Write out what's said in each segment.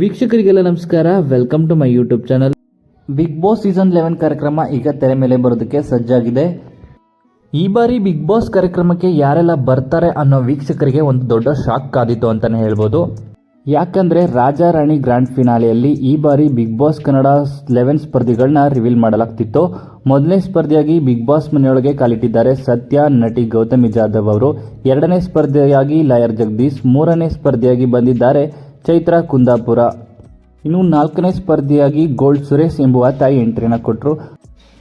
ವೀಕ್ಷಕರಿಗೆಲ್ಲ ನಮಸ್ಕಾರ. Welcome to my YouTube channel Bigg Boss season eleven ಕಾರ್ಯಕ್ರಮ ಈಗ ತೆರೆ ಮೇಲೆ ಬರೋದಕ್ಕೆ ಸಜ್ಜಾಗಿದೆ. ಈ ಬಾರಿ ಬಿಗ್ ಬಾಸ್ ಕಾರ್ಯಕ್ರಮಕ್ಕೆ ಯಾರೆಲ್ಲ ಬರ್ತಾರೆ ಅನ್ನೋ ವೀಕ್ಷಕರಿಗೆ ಒಂದು ದೊಡ್ಡ ಶಾಕ್ ಕಾದಿತ್ತು ಅಂತಾನೆ ಹೇಳ್ಬೋದು. ಯಾಕಂದ್ರೆ ರಾಜಾ ರಾಣಿ ಗ್ರ್ಯಾಂಡ್ ಫಿನಾಲೆಯಲ್ಲಿ ಈ ಬಾರಿ ಬಿಗ್ ಬಾಸ್ ಕನ್ನಡ ಲೆವೆನ್ ಸ್ಪರ್ಧಿಗಳನ್ನ ರಿವೀಲ್ ಮಾಡಲಾಗ್ತಿತ್ತು. ಮೊದಲನೇ ಸ್ಪರ್ಧೆಯಾಗಿ ಬಿಗ್ ಬಾಸ್ ಮನೆಯೊಳಗೆ ಕಾಲಿಟ್ಟಿದ್ದಾರೆ ಸತ್ಯ, ನಟಿ ಗೌತಮಿ ಜಾಧವ್ ಅವರು. ಎರಡನೇ ಸ್ಪರ್ಧೆಯಾಗಿ ಲಾಯರ್ ಜಗದೀಶ್ ಮೂರನೇ ಸ್ಪರ್ಧೆಯಾಗಿ ಬಂದಿದ್ದಾರೆ ಚೈತ್ರ ಕುಂದಾಪುರ. ಇನ್ನು ನಾಲ್ಕನೇ ಸ್ಪರ್ಧಿಯಾಗಿ ಗೋಲ್ಡ್ ಸುರೇಶ್ ಎಂಬುವ ತಾಯಿ ಎಂಟ್ರಿನ ಕೊಟ್ಟರು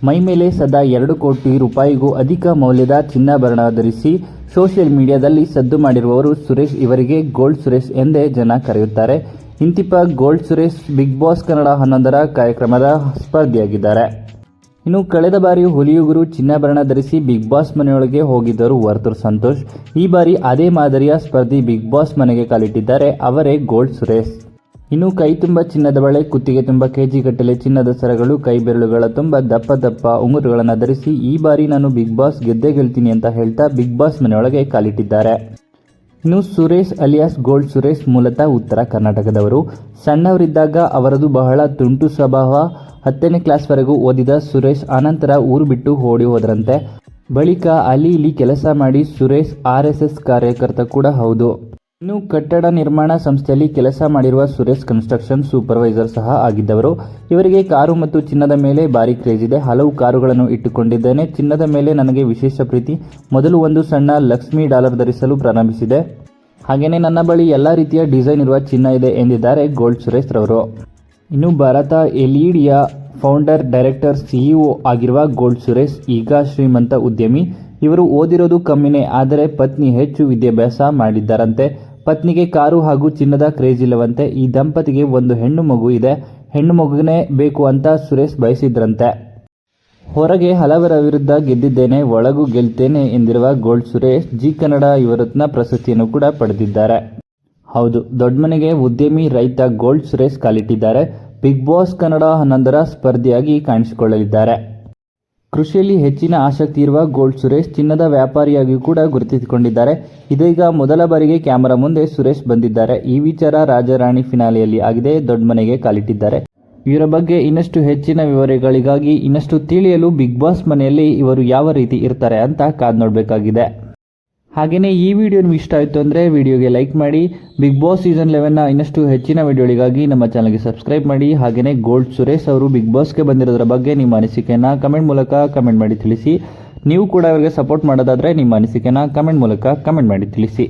ಮೈ ಮೇಲೆ ಸದಾ ಎರಡು ಕೋಟಿ ರೂಪಾಯಿಗೂ ಅಧಿಕ ಮೌಲ್ಯದ ಚಿನ್ನಾಭರಣ ಧರಿಸಿ ಸೋಷಿಯಲ್ ಮೀಡಿಯಾದಲ್ಲಿ ಸದ್ದು ಮಾಡಿರುವವರು ಸುರೇಶ್ ಇವರಿಗೆ ಗೋಲ್ಡ್ ಸುರೇಶ್ ಎಂದೇ ಜನ ಕರೆಯುತ್ತಾರೆ. ಇಂತಿಪ್ಪ Gold Suresh Bigg Boss Kannada ಹನ್ನೊಂದರ ಕಾರ್ಯಕ್ರಮದ ಸ್ಪರ್ಧಿಯಾಗಿದ್ದಾರೆ. ಇನ್ನು ಕಳೆದ ಬಾರಿ ಹುಲಿಯುಗುರು ಚಿನ್ನಾಭರಣ ಧರಿಸಿ ಬಿಗ್ ಬಾಸ್ ಮನೆಯೊಳಗೆ ಹೋಗಿದ್ದರು ವರ್ತೂರ್ ಸಂತೋಷ್. ಈ ಬಾರಿ ಅದೇ ಮಾದರಿಯ ಸ್ಪರ್ಧಿ ಬಿಗ್ ಬಾಸ್ ಮನೆಗೆ ಕಾಲಿಟ್ಟಿದ್ದಾರೆ ಅವರೇ ಗೋಲ್ಡ್ ಸುರೇಶ್. ಇನ್ನು ಕೈ ತುಂಬ ಚಿನ್ನದ ಬಳೆ, ಕುತ್ತಿಗೆ ತುಂಬ ಕೆಜಿ ಗಟ್ಟಲೆ ಚಿನ್ನದ ಸರಗಳು, ಕೈ ಬೆರಳುಗಳ ತುಂಬ ದಪ್ಪ ದಪ್ಪ ಉಂಗುರುಗಳನ್ನು ಧರಿಸಿ ಈ ಬಾರಿ ನಾನು ಬಿಗ್ ಬಾಸ್ ಗೆದ್ದೇ ಗೆಲ್ತೀನಿ ಅಂತ ಹೇಳ್ತಾ ಬಿಗ್ ಬಾಸ್ ಮನೆಯೊಳಗೆ ಕಾಲಿಟ್ಟಿದ್ದಾರೆ. ಇನ್ನು ಸುರೇಶ್ ಅಲಿಯಾಸ್ ಗೋಲ್ಡ್ ಸುರೇಶ್ ಮೂಲತಃ ಉತ್ತರ ಕರ್ನಾಟಕದವರು. ಸಣ್ಣವರಿದ್ದಾಗ ಅವರದು ಬಹಳ ತುಂಟು ಸ್ವಭಾವ. ಹತ್ತನೇ ಕ್ಲಾಸ್ವರೆಗೂ ಓದಿದ ಸುರೇಶ್ ಆನಂತರ ಊರು ಬಿಟ್ಟು ಓಡಿ ಹೋದ್ರಂತೆ. ಬಳಿಕ ಅಲ್ಲಿ ಇಲ್ಲಿ ಕೆಲಸ ಮಾಡಿ ಸುರೇಶ್ ಆರ್ ಎಸ್ ಎಸ್ ಕಾರ್ಯಕರ್ತ ಕೂಡ ಹೌದು. ಇನ್ನು ಕಟ್ಟಡ ನಿರ್ಮಾಣ ಸಂಸ್ಥೆಯಲ್ಲಿ ಕೆಲಸ ಮಾಡಿರುವ ಸುರೇಶ್ ಕನ್ಸ್ಟ್ರಕ್ಷನ್ ಸೂಪರ್ವೈಸರ್ ಸಹ ಆಗಿದ್ದವರು. ಇವರಿಗೆ ಕಾರು ಮತ್ತು ಚಿನ್ನದ ಮೇಲೆ ಭಾರಿ ಕ್ರೇಜ್ ಇದೆ. ಹಲವು ಕಾರುಗಳನ್ನು ಇಟ್ಟುಕೊಂಡಿದ್ದೇನೆ. ಚಿನ್ನದ ಮೇಲೆ ನನಗೆ ವಿಶೇಷ ಪ್ರೀತಿ. ಮೊದಲು ಒಂದು ಸಣ್ಣ ಲಕ್ಷ್ಮಿ ಡಾಲರ್ ಧರಿಸಲು ಪ್ರಾರಂಭಿಸಿದೆ. ಹಾಗೆಯೇ ನನ್ನ ಬಳಿ ಎಲ್ಲ ರೀತಿಯ ಡಿಸೈನ್ ಇರುವ ಚಿನ್ನ ಇದೆ ಎಂದಿದ್ದಾರೆ ಗೋಲ್ಡ್ ಸುರೇಶ್ ರವರು. ಇನ್ನು ಭಾರತ ಎಲ್ಇಡಿಯ ಫೌಂಡರ್, ಡೈರೆಕ್ಟರ್, ಸಿಇಒ ಆಗಿರುವ ಗೋಲ್ಡ್ ಸುರೇಶ್, ಈಗ ಶ್ರೀಮಂತ ಉದ್ಯಮಿ. ಇವರು ಓದಿರೋದು ಕಮ್ಮಿನೇ, ಆದರೆ ಪತ್ನಿ ಹೆಚ್ಚು ವಿದ್ಯಾಭ್ಯಾಸ ಮಾಡಿದ್ದಾರಂತೆ. ಪತ್ನಿಗೆ ಕಾರು ಹಾಗೂ ಚಿನ್ನದ ಕ್ರೇಜ್ ಇಲ್ಲವಂತೆ, ಈ ದಂಪತಿಗೆ ಒಂದು ಹೆಣ್ಣು ಮಗು ಇದೆ. ಹೆಣ್ಣು ಮಗುನೇ ಬೇಕು ಅಂತ ಸುರೇಶ್ ಬಯಸಿದ್ರಂತೆ. ಹೊರಗೆ ಹಲವರ ವಿರುದ್ಧ ಗೆದ್ದಿದ್ದೇನೆ, ಒಳಗೂ ಗೆಲ್ತೇನೆ ಎಂದಿರುವ ಗೋಲ್ಡ್ ಸುರೇಶ್, ಜಿ ಕನ್ನಡ ಯುವರತ್ನ ಪ್ರಶಸ್ತಿಯನ್ನು ಕೂಡ ಪಡೆದಿದ್ದಾರೆ. ಹೌದು ದೊಡ್ಡ ಮನೆಗೆ ಉದ್ಯಮಿ ರೈತ ಗೋಲ್ಡ್ ಸುರೇಶ್ ಕಾಲಿಟ್ಟಿದ್ದಾರೆ. ಬಿಗ್ ಬಾಸ್ ಕನ್ನಡ ಹನ್ನೊಂದರ ಸ್ಪರ್ಧಿಯಾಗಿ ಕಾಣಿಸಿಕೊಳ್ಳಲಿದ್ದಾರೆ. ಕೃಷಿಯಲ್ಲಿ ಹೆಚ್ಚಿನ ಆಸಕ್ತಿ ಇರುವ ಗೋಲ್ಡ್ ಸುರೇಶ್ ಚಿನ್ನದ ವ್ಯಾಪಾರಿಯಾಗಿಯೂ ಕೂಡ ಗುರುತಿಸಿಕೊಂಡಿದ್ದಾರೆ. ಇದೀಗ ಮೊದಲ ಬಾರಿಗೆ ಕ್ಯಾಮೆರಾ ಮುಂದೆ ಸುರೇಶ್ ಬಂದಿದ್ದಾರೆ. ಈ ವಿಚಾರ ರಾಜರಾಣಿ ಫಿನಾಲೆಯಲ್ಲಿ ಆಗಿದೆ. ದೊಡ್ಡ ಮನೆಗೆ ಕಾಲಿಟ್ಟಿದ್ದಾರೆ. ಇವರ ಬಗ್ಗೆ ಇನ್ನಷ್ಟು ಹೆಚ್ಚಿನ ವಿವರಗಳಿಗಾಗಿ ಇನ್ನಷ್ಟು ತಿಳಿಯಲು ಬಿಗ್ ಬಾಸ್ ಮನೆಯಲ್ಲಿ ಇವರು ಯಾವ ರೀತಿ ಇರ್ತಾರೆ ಅಂತ ಕಾದ್ ನೋಡಬೇಕಾಗಿದೆ. ಹಾಗೆಯೇ ಈ ವಿಡಿಯೋ ನಿಮ್ಗೆ ಇಷ್ಟ ಆಯಿತು ಅಂದರೆ ವಿಡಿಯೋಗೆ ಲೈಕ್ ಮಾಡಿ ಬಿಗ್ ಬಾಸ್ ಸೀಸನ್ ಲೆವೆನ್ನ ಇನ್ನಷ್ಟು ಹೆಚ್ಚಿನ ವಿಡಿಯೋಗಳಿಗಾಗಿ ನಮ್ಮ ಚಾನಲ್ಗೆ ಸಬ್ಸ್ಕ್ರೈಬ್ ಮಾಡಿ ಹಾಗೆಯೇ ಗೋಲ್ಡ್ ಸುರೇಶ್ ಅವರು ಬಿಗ್ ಬಾಸ್ಗೆ ಬಂದಿರೋದ್ರ ಬಗ್ಗೆ ನಿಮ್ಮ ಅನಿಸಿಕೆಯನ್ನು ಕಮೆಂಟ್ ಮೂಲಕ ಕಮೆಂಟ್ ಮಾಡಿ ತಿಳಿಸಿ. ನೀವು ಕೂಡ ಅವರಿಗೆ ಸಪೋರ್ಟ್ ಮಾಡೋದಾದರೆ ನಿಮ್ಮ ಅನಿಸಿಕೆನ ಕಮೆಂಟ್ ಮೂಲಕ ಕಮೆಂಟ್ ಮಾಡಿ ತಿಳಿಸಿ.